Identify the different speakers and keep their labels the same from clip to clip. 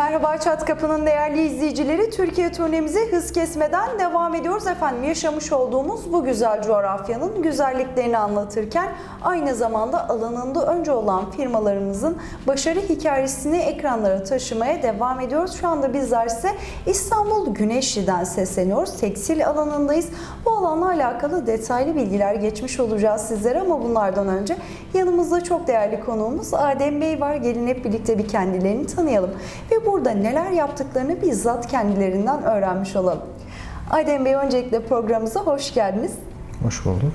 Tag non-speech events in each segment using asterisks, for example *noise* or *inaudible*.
Speaker 1: Merhaba Çat Kapı'nın değerli izleyicileri. Türkiye turnemize hız kesmeden devam ediyoruz. Efendim yaşamış olduğumuz bu güzel coğrafyanın güzelliklerini anlatırken aynı zamanda alanında önce olan firmalarımızın başarı hikayesini ekranlara taşımaya devam ediyoruz. Şu anda bizler size İstanbul Güneşli'den sesleniyoruz. Tekstil alanındayız. Bu alanla alakalı detaylı bilgiler geçmiş olacağız sizlere ama bunlardan önce yanımızda çok değerli konuğumuz Adem Bey var. Gelin hep birlikte bir kendilerini tanıyalım ve burada neler yaptıklarını bizzat kendilerinden öğrenmiş olalım. Adem Bey öncelikle programımıza hoş geldiniz.
Speaker 2: Hoş bulduk.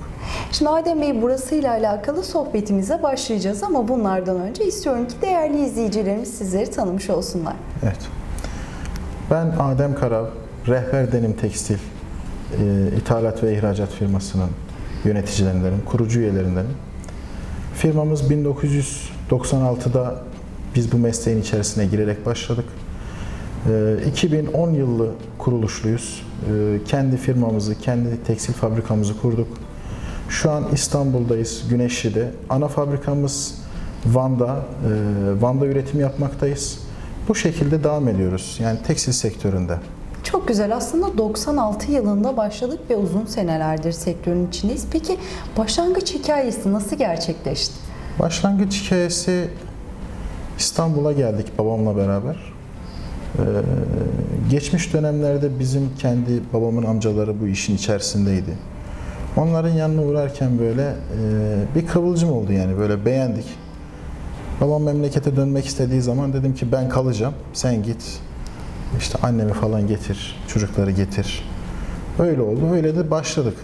Speaker 1: Şimdi Adem Bey burasıyla alakalı sohbetimize başlayacağız ama bunlardan önce istiyorum ki değerli izleyicilerimiz sizleri tanımış olsunlar.
Speaker 2: Evet. Ben Adem Karav, Rehber Denim Tekstil e, ithalat ve ihracat firmasının yöneticilerindenim, kurucu üyelerindenim. Firmamız 1996'da biz bu mesleğin içerisine girerek başladık. E, 2010 yılı kuruluşluyuz. E, kendi firmamızı, kendi tekstil fabrikamızı kurduk. Şu an İstanbul'dayız, Güneşli'de. Ana fabrikamız Van'da, e, Van'da üretim yapmaktayız. Bu şekilde devam ediyoruz. Yani tekstil sektöründe.
Speaker 1: Çok güzel. Aslında 96 yılında başladık ve uzun senelerdir sektörün içindeyiz. Peki başlangıç hikayesi nasıl gerçekleşti?
Speaker 2: Başlangıç hikayesi İstanbul'a geldik babamla beraber. Ee, geçmiş dönemlerde bizim kendi babamın amcaları bu işin içerisindeydi. Onların yanına uğrarken böyle e, bir kıvılcım oldu yani böyle beğendik. Babam memlekete dönmek istediği zaman dedim ki ben kalacağım, sen git. İşte annemi falan getir, çocukları getir. Öyle oldu, öyle de başladık.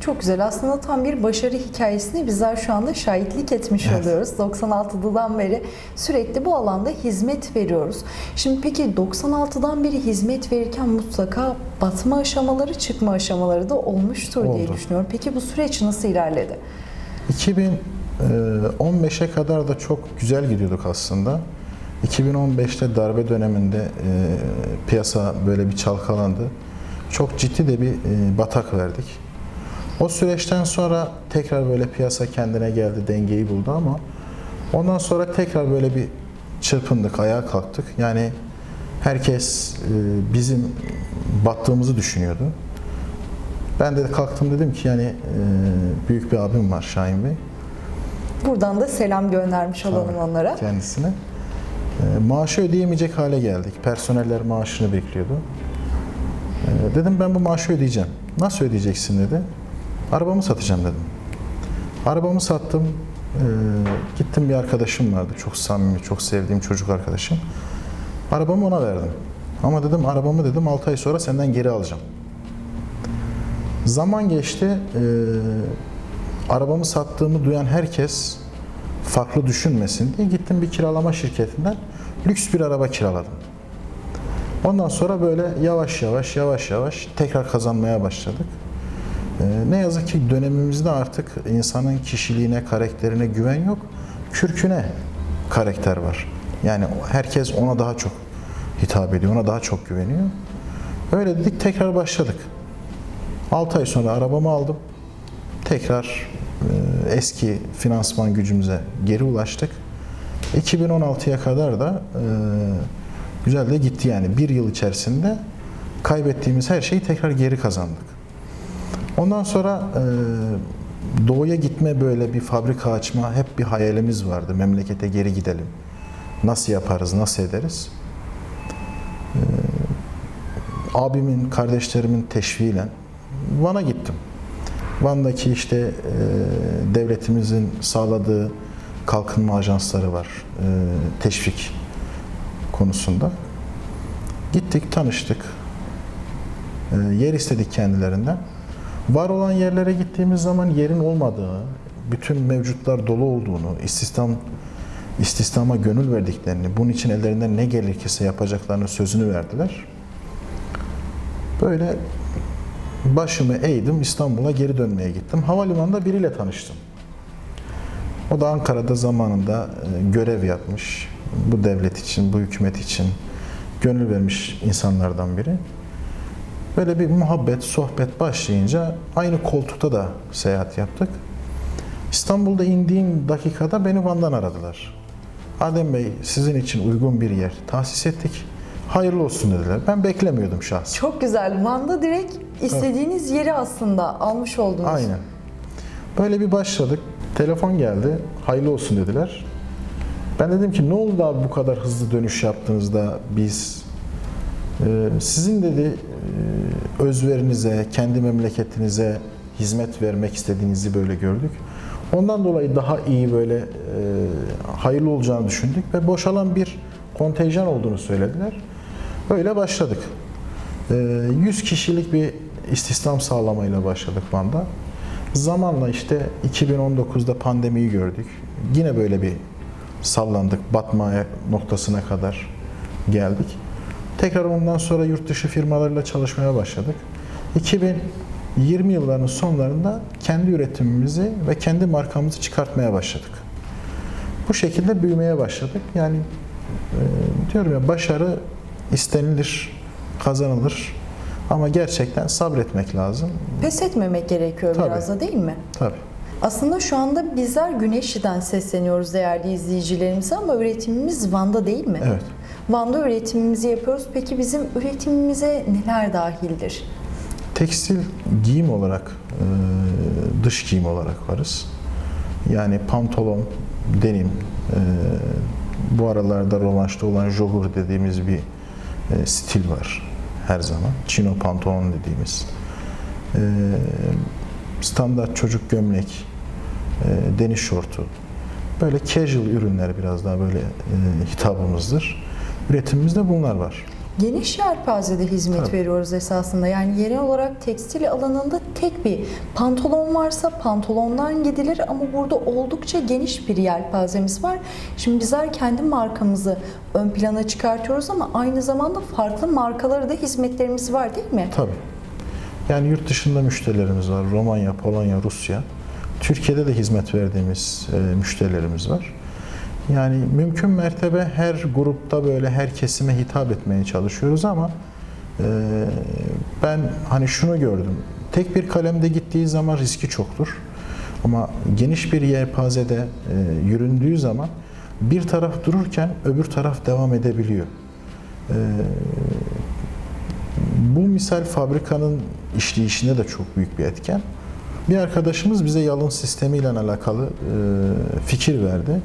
Speaker 1: Çok güzel. Aslında tam bir başarı hikayesine bizler şu anda şahitlik etmiş
Speaker 2: Evet.
Speaker 1: oluyoruz. 96'dan beri sürekli bu alanda hizmet veriyoruz. Şimdi peki 96'dan beri hizmet verirken mutlaka batma aşamaları, çıkma aşamaları da olmuştur diye
Speaker 2: Oldu.
Speaker 1: düşünüyorum. Peki bu süreç nasıl ilerledi?
Speaker 2: 2015'e kadar da çok güzel gidiyorduk aslında. 2015'te darbe döneminde e, piyasa böyle bir çalkalandı. Çok ciddi de bir e, batak verdik. O süreçten sonra tekrar böyle piyasa kendine geldi, dengeyi buldu ama ondan sonra tekrar böyle bir çırpındık, ayağa kalktık. Yani herkes e, bizim battığımızı düşünüyordu. Ben de kalktım dedim ki yani e, büyük bir abim var Şahin Bey
Speaker 1: Buradan da selam göndermiş olalım
Speaker 2: Tabii,
Speaker 1: onlara.
Speaker 2: kendisine. E, maaşı ödeyemeyecek hale geldik. Personeller maaşını bekliyordu. Dedim ben bu maaşı ödeyeceğim. Nasıl ödeyeceksin dedi. Arabamı satacağım dedim. Arabamı sattım. E, gittim bir arkadaşım vardı. Çok samimi, çok sevdiğim çocuk arkadaşım. Arabamı ona verdim. Ama dedim arabamı dedim 6 ay sonra senden geri alacağım. Zaman geçti. E, arabamı sattığımı duyan herkes farklı düşünmesin diye gittim bir kiralama şirketinden lüks bir araba kiraladım. Ondan sonra böyle yavaş yavaş yavaş yavaş tekrar kazanmaya başladık. Ee, ne yazık ki dönemimizde artık insanın kişiliğine, karakterine güven yok. Kürküne karakter var. Yani herkes ona daha çok hitap ediyor, ona daha çok güveniyor. Öyle dedik tekrar başladık. 6 ay sonra arabamı aldım. Tekrar e, eski finansman gücümüze geri ulaştık. 2016'ya kadar da e, güzel de gitti yani. Bir yıl içerisinde kaybettiğimiz her şeyi tekrar geri kazandık. Ondan sonra e, doğuya gitme böyle bir fabrika açma hep bir hayalimiz vardı. Memlekete geri gidelim. Nasıl yaparız, nasıl ederiz? E, abimin, kardeşlerimin teşviğiyle Van'a gittim. Van'daki işte e, devletimizin sağladığı kalkınma ajansları var. E, teşvik konusunda. Gittik, tanıştık. E, yer istedik kendilerinden. Var olan yerlere gittiğimiz zaman yerin olmadığını, bütün mevcutlar dolu olduğunu, istihdam istihdama gönül verdiklerini, bunun için ellerinden ne gerekirse yapacaklarını sözünü verdiler. Böyle başımı eğdim İstanbul'a geri dönmeye gittim. Havalimanında biriyle tanıştım. O da Ankara'da zamanında e, görev yapmış. Bu devlet için, bu hükümet için gönül vermiş insanlardan biri. Böyle bir muhabbet, sohbet başlayınca aynı koltukta da seyahat yaptık. İstanbul'da indiğim dakikada beni Van'dan aradılar. Adem Bey sizin için uygun bir yer tahsis ettik. Hayırlı olsun dediler. Ben beklemiyordum şahsen.
Speaker 1: Çok güzel. Van'da direkt istediğiniz yeri aslında almış oldunuz.
Speaker 2: Aynen. Böyle bir başladık. Telefon geldi. Hayırlı olsun dediler. Ben dedim ki ne oldu abi bu kadar hızlı dönüş yaptığınızda biz e, sizin dedi özverinize, kendi memleketinize hizmet vermek istediğinizi böyle gördük. Ondan dolayı daha iyi böyle e, hayırlı olacağını düşündük ve boşalan bir kontenjan olduğunu söylediler. Böyle başladık. Ee, 100 kişilik bir istihdam sağlamayla başladık Van'da. Zamanla işte 2019'da pandemiyi gördük. Yine böyle bir sallandık, batmaya noktasına kadar geldik. Tekrar ondan sonra yurt dışı firmalarla çalışmaya başladık. 2020 yıllarının sonlarında kendi üretimimizi ve kendi markamızı çıkartmaya başladık. Bu şekilde büyümeye başladık. Yani e, diyorum ya başarı istenilir, kazanılır. Ama gerçekten sabretmek lazım.
Speaker 1: Pes etmemek gerekiyor
Speaker 2: Tabii.
Speaker 1: biraz da değil mi?
Speaker 2: Tabii.
Speaker 1: Aslında şu anda bizler Güneşli'den sesleniyoruz değerli izleyicilerimize ama üretimimiz Van'da değil mi?
Speaker 2: Evet.
Speaker 1: Van'da üretimimizi yapıyoruz. Peki bizim üretimimize neler dahildir?
Speaker 2: Tekstil giyim olarak, e, dış giyim olarak varız. Yani pantolon, denim, e, bu aralarda romanşta olan jogger dediğimiz bir e, stil var her zaman. Chino pantolon dediğimiz. Standart çocuk gömlek, deniz şortu. Böyle casual ürünler biraz daha böyle hitabımızdır. Üretimimizde bunlar var.
Speaker 1: Geniş yelpazede hizmet
Speaker 2: Tabii.
Speaker 1: veriyoruz esasında. Yani yerel olarak tekstil alanında tek bir pantolon varsa pantolondan gidilir ama burada oldukça geniş bir yelpazemiz var. Şimdi bizler kendi markamızı ön plana çıkartıyoruz ama aynı zamanda farklı markalara da hizmetlerimiz var değil mi?
Speaker 2: Tabii. Yani yurt dışında müşterilerimiz var. Romanya, Polonya, Rusya. Türkiye'de de hizmet verdiğimiz e, müşterilerimiz var. Yani mümkün mertebe her grupta böyle her kesime hitap etmeye çalışıyoruz ama e, ben hani şunu gördüm. Tek bir kalemde gittiği zaman riski çoktur. Ama geniş bir yelpazede e, yüründüğü zaman bir taraf dururken öbür taraf devam edebiliyor. E, bu misal fabrikanın işleyişinde de çok büyük bir etken. Bir arkadaşımız bize yalın sistemiyle alakalı e, fikir verdi.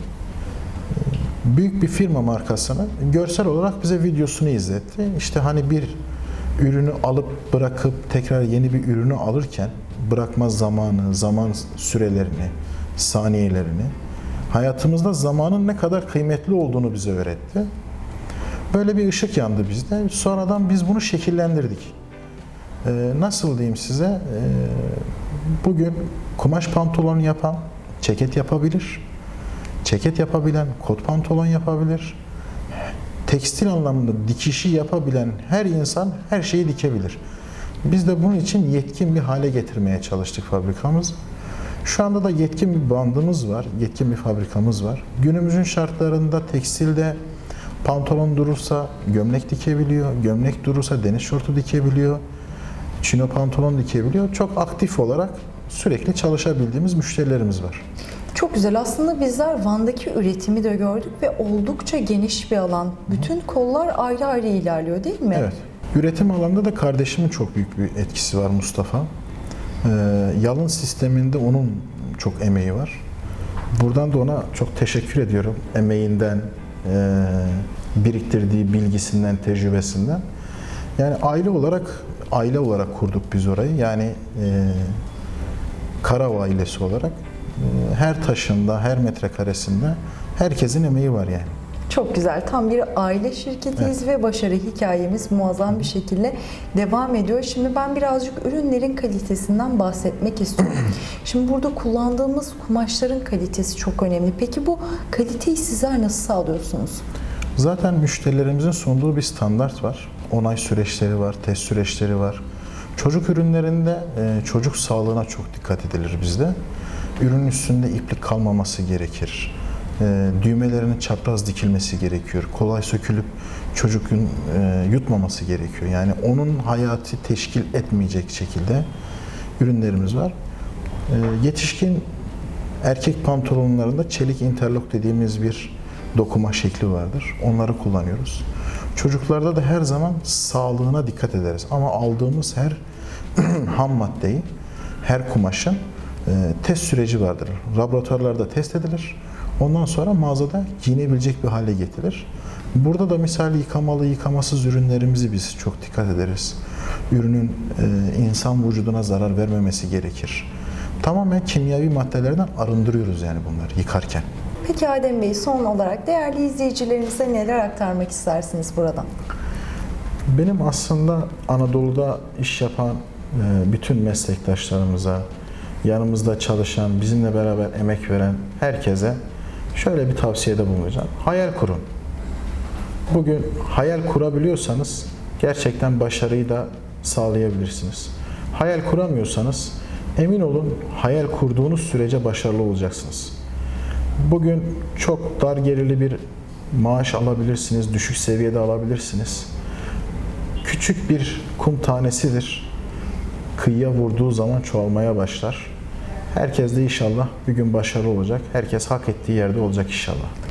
Speaker 2: Büyük bir firma markasını görsel olarak bize videosunu izletti. İşte hani bir ürünü alıp bırakıp tekrar yeni bir ürünü alırken bırakma zamanı, zaman sürelerini, saniyelerini, hayatımızda zamanın ne kadar kıymetli olduğunu bize öğretti. Böyle bir ışık yandı bizde. Sonradan biz bunu şekillendirdik. Ee, nasıl diyeyim size? Ee, bugün kumaş pantolon yapan ceket yapabilir. Ceket yapabilen kot pantolon yapabilir. Tekstil anlamında dikişi yapabilen her insan her şeyi dikebilir. Biz de bunun için yetkin bir hale getirmeye çalıştık fabrikamız. Şu anda da yetkin bir bandımız var, yetkin bir fabrikamız var. Günümüzün şartlarında tekstilde pantolon durursa gömlek dikebiliyor, gömlek durursa deniz şortu dikebiliyor, çino pantolon dikebiliyor. Çok aktif olarak sürekli çalışabildiğimiz müşterilerimiz var.
Speaker 1: Çok güzel. Aslında bizler Van'daki üretimi de gördük ve oldukça geniş bir alan. Bütün kollar ayrı ayrı ilerliyor değil mi?
Speaker 2: Evet. Üretim alanında da kardeşimin çok büyük bir etkisi var Mustafa. Ee, yalın sisteminde onun çok emeği var. Buradan da ona çok teşekkür ediyorum. Emeğinden, e, biriktirdiği bilgisinden, tecrübesinden. Yani aile olarak aile olarak kurduk biz orayı. Yani e, Karav ailesi olarak her taşında, her metrekaresinde herkesin emeği var yani.
Speaker 1: Çok güzel. Tam bir aile şirketiyiz ve başarı hikayemiz muazzam bir şekilde devam ediyor. Şimdi ben birazcık ürünlerin kalitesinden bahsetmek istiyorum. *clears throat* Şimdi burada kullandığımız kumaşların kalitesi çok önemli. Peki bu kaliteyi sizler nasıl sağlıyorsunuz?
Speaker 2: Zaten müşterilerimizin sunduğu bir standart var. Onay süreçleri var, test süreçleri var. Çocuk ürünlerinde e, çocuk sağlığına çok dikkat edilir bizde. Ürünün üstünde iplik kalmaması gerekir. E, düğmelerinin çapraz dikilmesi gerekiyor. Kolay sökülüp çocuğun e, yutmaması gerekiyor. Yani onun hayatı teşkil etmeyecek şekilde ürünlerimiz var. E, yetişkin erkek pantolonlarında çelik interlock dediğimiz bir dokuma şekli vardır. Onları kullanıyoruz. Çocuklarda da her zaman sağlığına dikkat ederiz. Ama aldığımız her *clears throat* ham maddeyi, her kumaşın e, test süreci vardır. Laboratuvarlarda test edilir. Ondan sonra mağazada giyinebilecek bir hale getirilir. Burada da misal yıkamalı, yıkamasız ürünlerimizi biz çok dikkat ederiz. Ürünün e, insan vücuduna zarar vermemesi gerekir. Tamamen kimyavi maddelerden arındırıyoruz yani bunları yıkarken.
Speaker 1: Peki Adem Bey son olarak değerli izleyicilerimize neler aktarmak istersiniz buradan?
Speaker 2: Benim aslında Anadolu'da iş yapan e, bütün meslektaşlarımıza, yanımızda çalışan, bizimle beraber emek veren herkese şöyle bir tavsiyede bulunacağım. Hayal kurun. Bugün hayal kurabiliyorsanız gerçekten başarıyı da sağlayabilirsiniz. Hayal kuramıyorsanız emin olun hayal kurduğunuz sürece başarılı olacaksınız. Bugün çok dar gelirli bir maaş alabilirsiniz, düşük seviyede alabilirsiniz küçük bir kum tanesidir. Kıyıya vurduğu zaman çoğalmaya başlar. Herkes de inşallah bir gün başarılı olacak. Herkes hak ettiği yerde olacak inşallah.